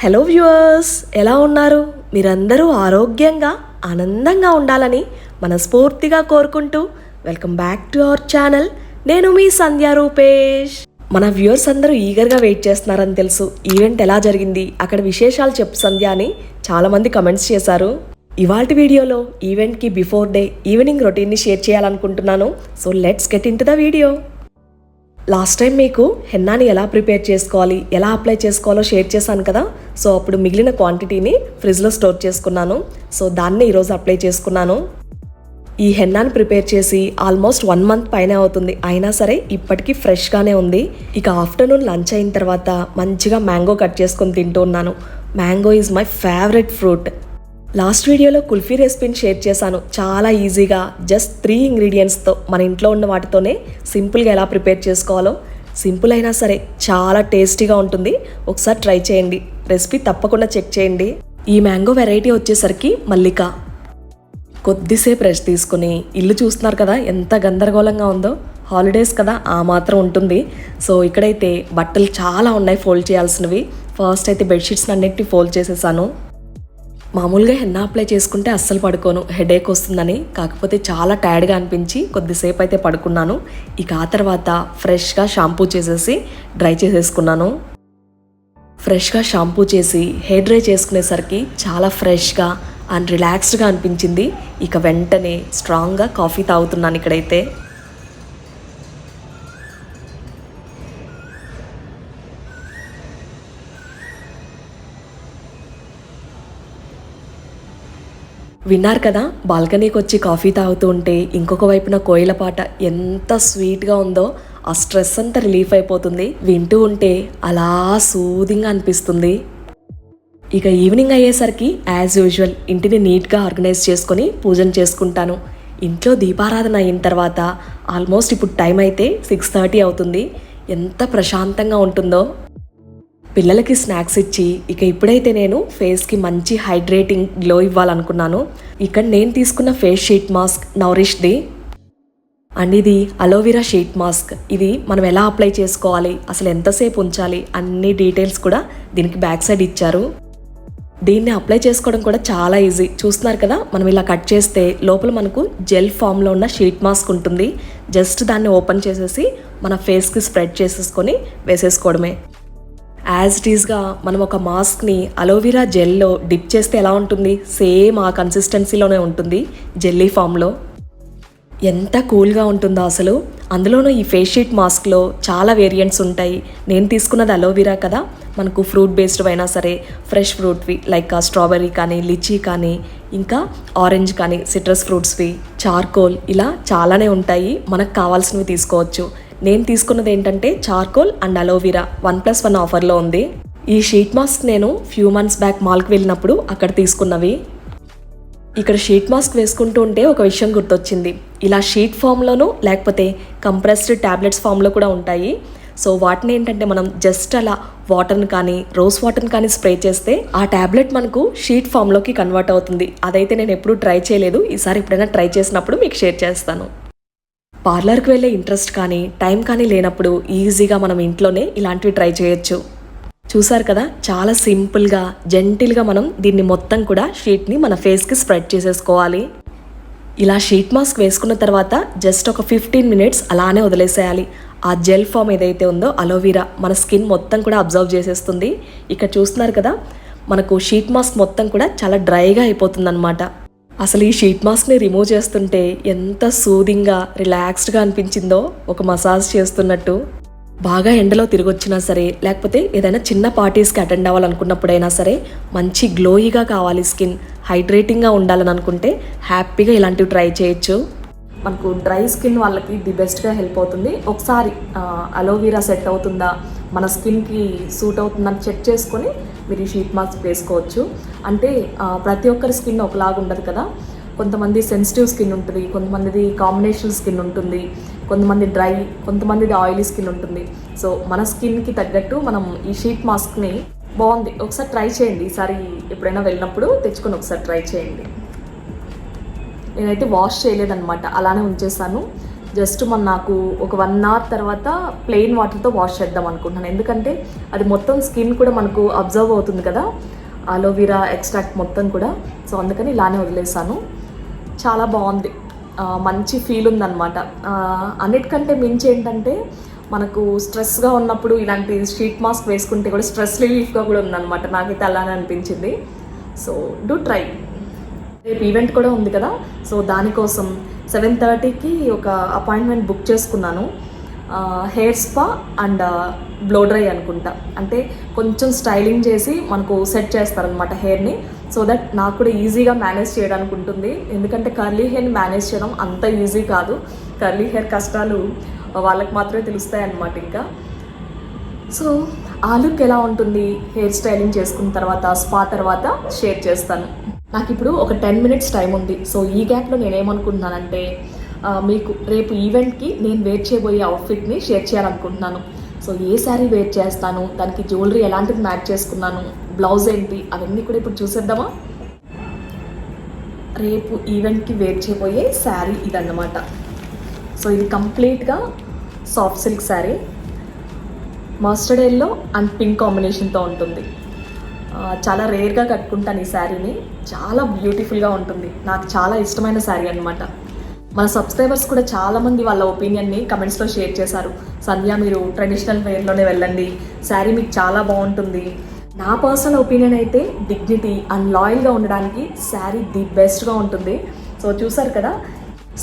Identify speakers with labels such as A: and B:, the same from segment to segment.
A: Hello viewers ఎలా ఉన్నారు? మీరందరూ ఆరోగ్యంగా ఆనందంగా ఉండాలని మనస్ఫూర్తిగా కోరుకుంటూ welcome back to our channel నేను మీ సంధ్య రూపేష్. మన వ్యూవర్స్ అందరూ ఈగర్గా వెయిట్ చేస్తున్నారని తెలుసు. ఈవెంట్ ఎలా జరిగింది? అక్కడ విశేషాలు చెప్పు సంధ్య అని చాలామంది కమెంట్స్ చేశారు. ఇవాల్టి వీడియోలో ఈవెంట్కి బిఫోర్ డే ఈవినింగ్ రొటీన్ని షేర్ చేయాలనుకుంటున్నాను. So let's get into the video last time మీకు హెన్నాని ఎలా ప్రిపేర్ చేసుకోవాలి ఎలా అప్లై చేసుకోవాలో షేర్ చేశాను కదా? సో అప్పుడు మిగిలిన క్వాంటిటీని ఫ్రిడ్జ్లో స్టోర్ చేసుకున్నాను. సో దాన్ని ఈరోజు అప్లై చేసుకున్నాను. ఈ హెన్నాని ప్రిపేర్ చేసి ఆల్మోస్ట్ వన్ మంత్ పైన అవుతుంది. అయినా సరే ఇప్పటికీ ఫ్రెష్గానే ఉంది. ఇక ఆఫ్టర్నూన్ లంచ్ అయిన తర్వాత మంచిగా మ్యాంగో కట్ చేసుకొని తింటూ ఉన్నాను. Mango is my favourite fruit last వీడియోలో కుల్ఫీ రెసిపీని షేర్ చేశాను. చాలా ఈజీగా జస్ట్ త్రీ ఇంగ్రీడియంట్స్తో మన ఇంట్లో ఉన్న వాటితోనే సింపుల్గా ఎలా ప్రిపేర్ చేసుకోవాలో సింపుల్ అయినా సరే చాలా టేస్టీగా ఉంటుంది. ఒకసారి ట్రై చేయండి. రెసిపీ తప్పకుండా చెక్ చేయండి. ఈ మ్యాంగో వెరైటీ వచ్చేసరికి మల్లిక. కొద్దిసేపు రెస్ట్ తీసుకుని ఇల్లు చూస్తున్నారు కదా ఎంత గందరగోళంగా ఉందో. హాలిడేస్ కదా ఆ మాత్రం ఉంటుంది. సో ఇక్కడైతే బట్టలు చాలా ఉన్నాయి ఫోల్డ్ చేయాల్సినవి. ఫస్ట్ అయితే బెడ్షీట్స్ అన్నిటిని ఫోల్డ్ చేసేసాను. మామూలుగా హెన్నా అప్లై చేసుకుంటే అస్సలు పడుకోను. హెడేక్ వస్తుందని. కాకపోతే చాలా టైర్డ్గా అనిపించి కొద్దిసేపు అయితే పడుకున్నాను. ఇక ఆ తర్వాత ఫ్రెష్గా షాంపూ చేసేసి డ్రై చేసేసుకున్నాను. ఫ్రెష్గా షాంపూ చేసి హెయిర్ డ్రై చేసుకునేసరికి చాలా ఫ్రెష్గా అండ్ రిలాక్స్డ్గా అనిపించింది. ఇక వెంటనే స్ట్రాంగ్గా కాఫీ తాగుతున్నాను ఇక్కడైతే. విన్నారు కదా బాల్కనీకి వచ్చి కాఫీ తాగుతూ ఉంటే ఇంకొక వైపున కోయిల పాట ఎంత స్వీట్గా ఉందో ఆ స్ట్రెస్ అంతా రిలీఫ్ అయిపోతుంది. వింటూ ఉంటే అలా సూదింగా అనిపిస్తుంది. ఇక ఈవినింగ్ అయ్యేసరికి యాజ్ యూజువల్ ఇంటిని నీట్గా ఆర్గనైజ్ చేసుకొని పూజను చేసుకుంటాను. ఇంట్లో దీపారాధన అయిన తర్వాత ఆల్మోస్ట్ ఇప్పుడు టైం అయితే సిక్స్ థర్టీ అవుతుంది. ఎంత ప్రశాంతంగా ఉంటుందో. పిల్లలకి స్నాక్స్ ఇచ్చి ఇక ఇప్పుడైతే నేను ఫేస్కి మంచి హైడ్రేటింగ్ గ్లో ఇవ్వాలనుకున్నాను. ఇక్కడ నేను తీసుకున్న ఫేస్ షీట్ మాస్క్ నౌరిష్ది అండ్ ఇది అలోవెరా షీట్ మాస్క్. ఇది మనం ఎలా అప్లై చేసుకోవాలి అసలు ఎంతసేపు ఉంచాలి అన్ని డీటెయిల్స్ కూడా దీనికి బ్యాక్ సైడ్ ఇచ్చారు. దీన్ని అప్లై చేసుకోవడం కూడా చాలా ఈజీ. చూస్తున్నారు కదా మనం ఇలా కట్ చేస్తే లోపల మనకు జెల్ ఫామ్లో ఉన్న షీట్ మాస్క్ ఉంటుంది. జస్ట్ దాన్ని ఓపెన్ చేసేసి మన ఫేస్కి స్ప్రెడ్ చేసేసుకొని వేసేసుకోవడమే. యాజ్ ఇట్ ఈస్గా మనం ఒక మాస్క్ని అలోవెరా జెల్లో డిప్ చేస్తే ఎలా ఉంటుంది? సేమ్ ఆ కన్సిస్టెన్సీలోనే ఉంటుంది జెల్లీ ఫామ్లో ఎంత కూల్గా ఉంటుందో అసలు. అందులోనూ ఈ ఫేస్ షీట్ మాస్క్లో చాలా వేరియంట్స్ ఉంటాయి. నేను తీసుకున్నది అలోవెరా కదా. మనకు ఫ్రూట్ బేస్డ్ అయినా సరే ఫ్రెష్ ఫ్రూట్వి లైక్ స్ట్రాబెర్రీ కానీ లిచీ కానీ ఇంకా ఆరెంజ్ కానీ సిట్రస్ ఫ్రూట్స్వి చార్కోల్ ఇలా చాలానే ఉంటాయి. మనకు కావాల్సినవి తీసుకోవచ్చు. నేను తీసుకున్నది ఏంటంటే charcoal and aloe vera. One plus one ఆఫర్లో ఉంది. ఈ షీట్ మాస్క్ నేను ఫ్యూ మంత్స్ బ్యాక్ మాల్కి వెళ్ళినప్పుడు అక్కడ తీసుకున్నవి. ఇక్కడ షీట్ మాస్క్ వేసుకుంటూ ఉంటే ఒక విషయం గుర్తొచ్చింది. ఇలా షీట్ ఫామ్లోనూ లేకపోతే కంప్రెస్డ్ ట్యాబ్లెట్స్ ఫామ్లో కూడా ఉంటాయి. సో వాటిని ఏంటంటే మనం జస్ట్ అలా వాటర్ని కానీ రోజ్ వాటర్ని కానీ స్ప్రే చేస్తే ఆ ట్యాబ్లెట్ మనకు షీట్ ఫామ్లోకి కన్వర్ట్ అవుతుంది. అదైతే నేను ఎప్పుడూ ట్రై చేయలేదు. ఈసారి ఎప్పుడైనా ట్రై చేసినప్పుడు మీకు షేర్ చేస్తాను. పార్లర్కి వెళ్ళే ఇంట్రెస్ట్ కానీ టైం కానీ లేనప్పుడు ఈజీగా మనం ఇంట్లోనే ఇలాంటివి ట్రై చేయొచ్చు. చూసారు కదా? చాలా సింపుల్గా జెంటిల్గా మనం దీన్ని మొత్తం కూడా షీట్ని మన ఫేస్కి స్ప్రెడ్ చేసేసుకోవాలి. ఇలా షీట్ మాస్క్ వేసుకున్న తర్వాత జస్ట్ ఒక ఫిఫ్టీన్ మినిట్స్ అలానే వదిలేసేయాలి. ఆ జెల్ ఫామ్ ఏదైతే ఉందో అలోవీరా మన స్కిన్ మొత్తం కూడా అబ్జర్వ్ చేసేస్తుంది. ఇక్కడ చూస్తున్నారు కదా? మనకు షీట్ మాస్క్ మొత్తం కూడా చాలా డ్రైగా అయిపోతుంది అసలు ఈ షీట్ మాస్క్ని రిమూవ్ చేస్తుంటే ఎంత సూదింగ్గా రిలాక్స్డ్గా అనిపించిందో ఒక మసాజ్ చేస్తున్నట్టు. బాగా ఎండలో తిరిగొచ్చినా సరే లేకపోతే ఏదైనా చిన్న పార్టీస్కి అటెండ్ అవ్వాలనుకున్నప్పుడైనా సరే మంచి గ్లోయిగా కావాలి స్కిన్ హైడ్రేటింగ్గా ఉండాలని అనుకుంటే హ్యాపీగా ఇలాంటివి ట్రై చేయొచ్చు. మనకు డ్రై స్కిన్ వాళ్ళకి ది బెస్ట్గా హెల్ప్ అవుతుంది. ఒకసారి అలోవీరా సెట్ అవుతుందా? మన స్కిన్కి సూట్ అవుతుందని చెక్ చేసుకొని మీరు ఈ షీట్ మాస్క్ వేసుకోవచ్చు. అంటే ప్రతి ఒక్కరి స్కిన్ ఒకలాగా ఉండదు కదా. కొంతమంది సెన్సిటివ్ స్కిన్ ఉంటుంది కొంతమందిది కాంబినేషన్ స్కిన్ ఉంటుంది కొంతమంది డ్రై కొంతమందిది ఆయిలీ స్కిన్ ఉంటుంది. సో మన స్కిన్కి తగ్గట్టు మనం ఈ షీట్ మాస్క్ని బాగుంది. ఒకసారి ట్రై చేయండి. ఈసారి ఎప్పుడైనా వెళ్ళినప్పుడు తెచ్చుకొని ఒకసారి ట్రై చేయండి. నేనైతే వాష్ చేయలేదన్నమాట. అలానే ఉంచేసాను. జస్ట్ మన నాకు ఒక వన్ అవర్ తర్వాత ప్లెయిన్ వాటర్తో వాష్ చేద్దాం అనుకుంటున్నాను. ఎందుకంటే అది మొత్తం స్కిన్ కూడా మనకు అబ్జర్వ్ అవుతుంది కదా. అలోవెరా ఎక్స్ట్రాక్ట్ మొత్తం కూడా. సో అందుకని ఇలానే వదిలేసాను చాలా బాగుంది. మంచి ఫీల్ ఉందన్నమాట. అన్నిటికంటే మించి ఏంటంటే మనకు స్ట్రెస్గా ఉన్నప్పుడు ఇలాంటి షీట్ మాస్క్ వేసుకుంటే కూడా స్ట్రెస్ రిలీఫ్గా కూడా ఉందన్నమాట. నాకైతే అలానే అనిపించింది. సో డూ ట్రై రేపు ఈవెంట్ కూడా ఉంది కదా. సో దానికోసం సెవెన్ థర్టీకి ఒక అపాయింట్మెంట్ బుక్ చేసుకున్నాను. Hair spa and blow dry అనుకుంటా. అంటే కొంచెం స్టైలింగ్ చేసి మనకు సెట్ చేస్తారనమాట హెయిర్ని. సో దట్ నాకు కూడా ఈజీగా మేనేజ్ చేయడానికి ఉంటుంది. ఎందుకంటే కర్లీ హెయిర్ని మేనేజ్ చేయడం అంత ఈజీ కాదు. కర్లీ హెయిర్ కష్టాలు వాళ్ళకి మాత్రమే తెలుస్తాయి అన్నమాట ఇంకా. సో ఆ లుక్ ఎలా ఉంటుంది? హెయిర్ స్టైలింగ్ చేసుకున్న తర్వాత స్పా తర్వాత షేర్ చేస్తాను. నాకు ఇప్పుడు ఒక టెన్ మినిట్స్ టైం ఉంది. సో ఈ గ్యాప్లో నేనేమనుకుంటున్నానంటే మీకు రేపు ఈవెంట్కి నేను వేర్ చేయబోయే అవుట్ఫిట్ని షేర్ చేయాలనుకుంటున్నాను. సో ఏ శారీ వేర్ చేస్తాను? దానికి జ్యువెలరీ ఎలాంటిది మ్యాచ్ చేసుకున్నాను? బ్లౌజ్ ఏంటి? అవన్నీ కూడా ఇప్పుడు చూసేద్దామా? రేపు ఈవెంట్కి వేర్ చేయబోయే శారీ ఇదన్నమాట. సో ఇది కంప్లీట్గా soft silk sari mustard yellow and pink కాంబినేషన్తో ఉంటుంది. చాలా రేర్గా కట్టుకుంటాను ఈ శారీని. చాలా బ్యూటిఫుల్గా ఉంటుంది. నాకు చాలా ఇష్టమైన శారీ అనమాట మన సబ్స్క్రైబర్స్ కూడా చాలామంది వాళ్ళ ఒపీనియన్ని కమెంట్స్లో షేర్ చేశారు. సంధ్య మీరు ట్రెడిషనల్ వేర్లోనే వెళ్ళండి. శారీ మీకు చాలా బాగుంటుంది. నా పర్సనల్ ఒపీనియన్ అయితే డిగ్నిటీ అండ్ లాయల్గా ఉండడానికి శారీ ది బెస్ట్గా ఉంటుంది. సో చూసారు కదా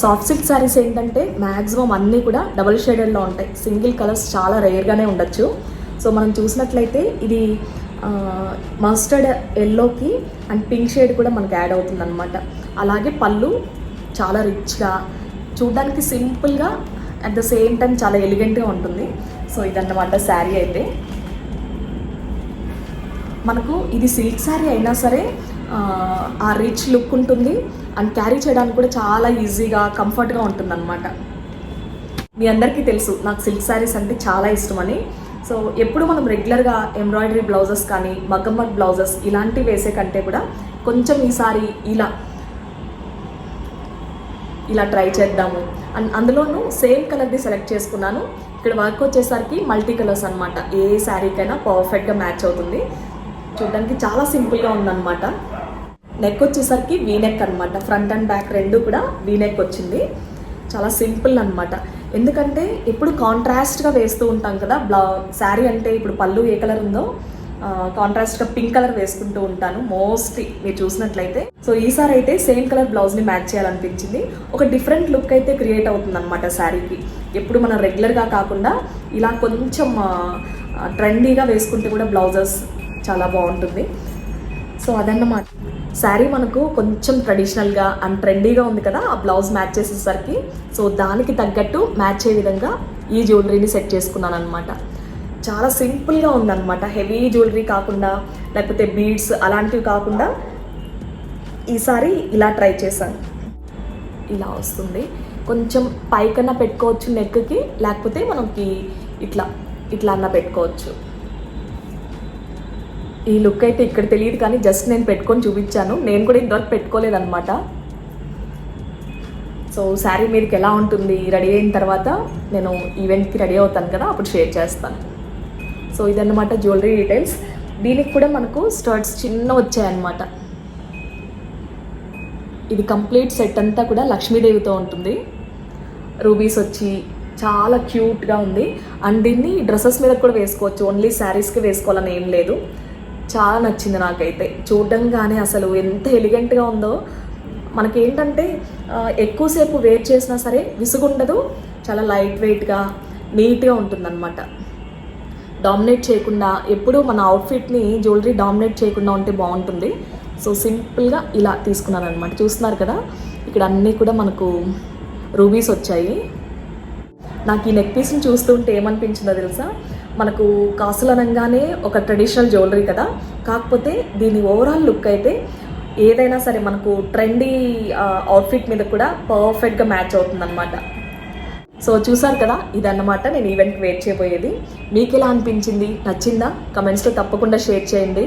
A: సాఫ్ట్ సిల్క్ శారీస్ ఏంటంటే మ్యాక్సిమం అన్నీ కూడా డబుల్ షేడెడ్లో ఉంటాయి. సింగిల్ కలర్స్ చాలా రేర్గానే ఉండొచ్చు. సో మనం చూసినట్లయితే ఇది మస్టర్డ్ ఎల్లోకి అండ్ పింక్ షేడ్ కూడా మనకి యాడ్ అవుతుంది అనమాట అలాగే పళ్ళు చాలా రిచ్గా చూడ్డానికి సింపుల్గా అట్ ద సేమ్ టైం చాలా ఎలిగెంట్గా ఉంటుంది. సో ఇదన్నమాట శారీ అయితే. మనకు ఇది సిల్క్ శారీ అయినా సరే ఆ, ఆ రిచ్ లుక్ ఉంటుంది. అండ్ క్యారీ చేయడానికి కూడా చాలా ఈజీగా కంఫర్ట్గా ఉంటుంది అనమాట మీ అందరికీ తెలుసు నాకు సిల్క్ శారీస్ అంటే చాలా ఇష్టమని. సో ఎప్పుడు మనం రెగ్యులర్గా ఎంబ్రాయిడరీ బ్లౌజెస్ కానీ మగ్గం బ్లౌజెస్ ఇలాంటివి వేసే కంటే కూడా కొంచెం ఈసారి ఇలా ఇలా ట్రై చేద్దాము. అండ్ అందులోనూ సేమ్ కలర్ది సెలెక్ట్ చేసుకున్నాను. ఇక్కడ వర్క్ వచ్చేసరికి మల్టీ కలర్స్ అనమాట ఏ శారీకైనా పర్ఫెక్ట్గా మ్యాచ్ అవుతుంది. చూడడానికి చాలా సింపుల్గా ఉందన్నమాట. నెక్ వచ్చేసరికి వీనెక్ అనమాట ఫ్రంట్ అండ్ బ్యాక్ రెండు కూడా వీనెక్ వచ్చింది. చాలా సింపుల్ అనమాట ఎందుకంటే ఎప్పుడు కాంట్రాస్ట్గా వేస్తూ ఉంటాం కదా బ్లౌ శారీ అంటే ఇప్పుడు పళ్ళు ఏ కలర్ ఉందో కాంట్రాస్ట్గా పింక్ కలర్ వేసుకుంటూ ఉంటాను మోస్ట్లీ మీరు చూసినట్లయితే. సో ఈసారి అయితే సేమ్ కలర్ బ్లౌజ్ని మ్యాచ్ చేయాలనిపించింది. ఒక డిఫరెంట్ లుక్ అయితే క్రియేట్ అవుతుంది అనమాట శారీకి. ఎప్పుడు మనం రెగ్యులర్గా కాకుండా ఇలా కొంచెం ట్రెండీగా వేసుకుంటే కూడా బ్లౌజెస్ చాలా బాగుంటుంది. సో అదన్నమాట. శారీ మనకు కొంచెం ట్రెడిషనల్గా అండ్ ట్రెండీగా ఉంది కదా ఆ బ్లౌజ్ మ్యాచ్ చేసేసరికి. సో దానికి తగ్గట్టు మ్యాచ్ అయ్యే విధంగా ఈ జ్యువెలరీని సెట్ చేసుకున్నాను అనమాట చాలా సింపుల్గా ఉందన్నమాట. హెవీ జ్యువెలరీ కాకుండా లేకపోతే బీడ్స్ అలాంటివి కాకుండా ఈసారి ఇలా ట్రై చేశాను. ఇలా వస్తుంది. కొంచెం పైకన్నా పెట్టుకోవచ్చు నెక్కి లేకపోతే మనకి ఇట్లా ఇట్లా అన్న పెట్టుకోవచ్చు. ఈ లుక్ అయితే ఇక్కడ తెలియదు కానీ జస్ట్ నేను పెట్టుకొని చూపించాను. నేను కూడా ఇంతవరకు పెట్టుకోలేదన్నమాట. సో శారీ మీదకి ఎలా ఉంటుంది రెడీ అయిన తర్వాత నేను ఈవెంట్కి రెడీ అవుతాను కదా అప్పుడు షేర్ చేస్తాను. సో ఇదన్నమాట జ్యువెలరీ డీటెయిల్స్ దీనికి కూడా మనకు స్టర్ట్స్ చిన్న వచ్చాయన్నమాట. ఇది కంప్లీట్ సెట్ అంతా కూడా లక్ష్మీదేవితో ఉంటుంది. రూబీస్ వచ్చి చాలా క్యూట్గా ఉంది. అండ్ దీన్ని డ్రెస్సెస్ మీద కూడా వేసుకోవచ్చు. ఓన్లీ శారీస్కి వేసుకోవాలని ఏం లేదు. చాలా నచ్చింది నాకైతే. చూడంగానే అసలు ఎంత ఎలిగెంట్గా ఉందో. మనకేంటంటే ఎక్కువసేపు వెయిట్ చేసినా సరే విసుగుండదు. చాలా లైట్ వెయిట్గా నీట్గా ఉంటుందన్నమాట. డామినేట్ చేయకుండా ఎప్పుడూ మన అవుట్ఫిట్ని జ్యువెలరీ డామినేట్ చేయకుండా ఉంటే బాగుంటుంది. సో సింపుల్గా ఇలా తీసుకున్నాను అనమాట చూస్తున్నారు కదా? ఇక్కడ అన్నీ కూడా మనకు రూబీస్ వచ్చాయి. నాకు ఈ నెక్ పీస్ని చూస్తుంటే ఏమనిపించిందో తెలుసా? మనకు కాసులు అనగానే ఒక ట్రెడిషనల్ జ్యువెలరీ కదా. కాకపోతే దీని ఓవరాల్ లుక్ అయితే ఏదైనా సరే మనకు ట్రెండీ అవుట్ఫిట్ మీద కూడా పర్ఫెక్ట్గా మ్యాచ్ అవుతుందన్నమాట. సో చూసారు కదా ఇదన్నమాట నేను ఈవెంట్కి వెయిట్ చేయబోయేది. మీకు ఎలా అనిపించింది? నచ్చిందా? కమెంట్స్లో తప్పకుండా షేర్ చేయండి.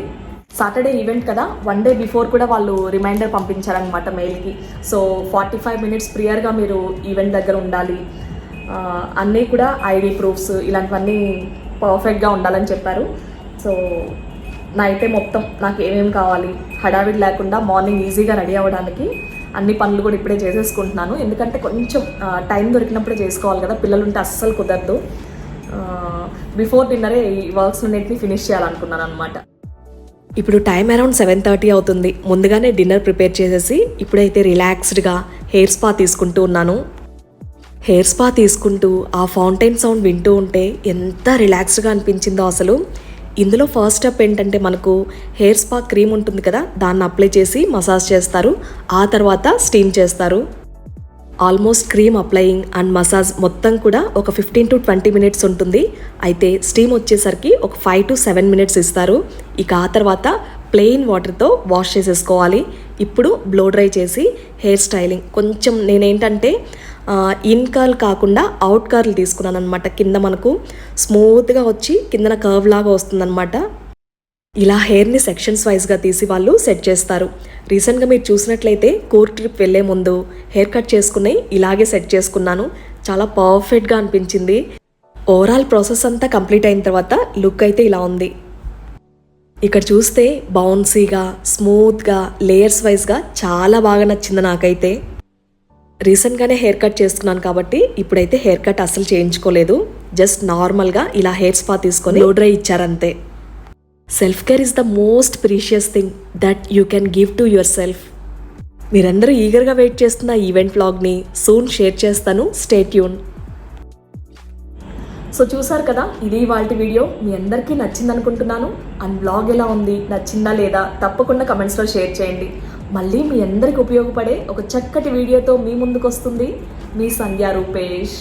A: సాటర్డే ఈవెంట్ కదా వన్ డే బిఫోర్ కూడా వాళ్ళు రిమైండర్ పంపించారనమాట మెయిల్కి సో ఫార్టీ ఫైవ్ మినిట్స్ ప్రియర్గా మీరు ఈవెంట్ దగ్గర ఉండాలి. అన్నీ కూడా ఐడి ప్రూఫ్స్ ఇలాంటివన్నీ పర్ఫెక్ట్గా ఉండాలని చెప్పారు. సో నైటే మొత్తం నాకు ఏమేమి కావాలి హడావిడి లేకుండా మార్నింగ్ ఈజీగా రెడీ అవ్వడానికి అన్ని పనులు కూడా ఇప్పుడే చేసేసుకుంటున్నాను. ఎందుకంటే కొంచెం టైం దొరికినప్పుడే చేసుకోవాలి కదా పిల్లలు ఉంటే అస్సలు కుదరదు. బిఫోర్ డిన్నరే ఈ వర్క్స్ అన్నింటినీ ఫినిష్ చేయాలనుకున్నాను అనమాట ఇప్పుడు టైం అరౌండ్ సెవెన్ థర్టీ అవుతుంది. ముందుగానే డిన్నర్ ప్రిపేర్ చేసేసి ఇప్పుడైతే రిలాక్స్డ్గా హెయిర్ స్పా తీసుకుంటూ ఉన్నాను. హెయిర్ స్పా తీసుకుంటూ ఆ ఫౌంటైన్ సౌండ్ వింటూ ఉంటే ఎంత రిలాక్స్డ్గా అనిపించిందో అసలు. ఇందులో ఫస్ట్ స్టెప్ ఏంటంటే మనకు హెయిర్ స్పా క్రీమ్ ఉంటుంది కదా దాన్ని అప్లై చేసి మసాజ్ చేస్తారు. ఆ తర్వాత స్టీమ్ చేస్తారు. Almost cream applying and massage మొత్తం కూడా ఒక ఫిఫ్టీన్ టు ట్వంటీ మినిట్స్ ఉంటుంది. అయితే స్టీమ్ వచ్చేసరికి ఒక ఫైవ్ టు సెవెన్ మినిట్స్ ఇస్తారు. ఇక ఆ తర్వాత ప్లెయిన్ వాటర్తో వాష్ చేసేసుకోవాలి. ఇప్పుడు బ్లో డ్రై చేసి హెయిర్ స్టైలింగ్. కొంచెం నేనేంటంటే ఇన్ కర్ల్ కాకుండా అవుట్ కర్ల్ తీసుకున్నాను అనమాట కింద మనకు స్మూత్గా వచ్చి కిందన కర్వ్ లాగా వస్తుందన్నమాట. ఇలా హెయిర్ని సెక్షన్స్ వైజ్గా తీసి వాళ్ళు సెట్ చేస్తారు. రీసెంట్గా మీరు చూసినట్లయితే కోర్ ట్రిప్ వెళ్ళే ముందు హెయిర్ కట్ చేసుకుని ఇలాగే సెట్ చేసుకున్నాను. చాలా పర్ఫెక్ట్గా అనిపించింది. ఓవరాల్ ప్రాసెస్ అంతా కంప్లీట్ అయిన తర్వాత లుక్ అయితే ఇలా ఉంది. ఇక్కడ చూస్తే బౌన్సీగా స్మూత్గా లేయర్స్ వైజ్గా చాలా బాగా నచ్చింది నాకైతే. రీసెంట్గానే హెయిర్ కట్ చేసుకున్నాను కాబట్టి ఇప్పుడైతే హెయిర్ కట్ అస్సలు చేయించుకోలేదు. జస్ట్ నార్మల్గా ఇలా హెయిర్ స్పా తీసుకొని blow dry ఇచ్చారంతే. Self care is the most precious thing that you can give to yourself మీరందరూ ఈగర్గా వెయిట్ చేస్తున్న ఈవెంట్ వ్లాగ్ని సూన్ షేర్ చేస్తాను. స్టేట్ యూన్ సో చూసారు కదా ఇది వాళ్ళ వీడియో మీ అందరికీ నచ్చింది అనుకుంటున్నాను అండ్ బ్లాగ్ ఎలా ఉంది? నచ్చిందా లేదా? తప్పకుండా కమెంట్స్లో షేర్ చేయండి. మళ్ళీ మీ అందరికి ఉపయోగపడే ఒక చక్కటి వీడియోతో మీ ముందుకు వస్తుంది మీ సంధ్యా రూపేష్.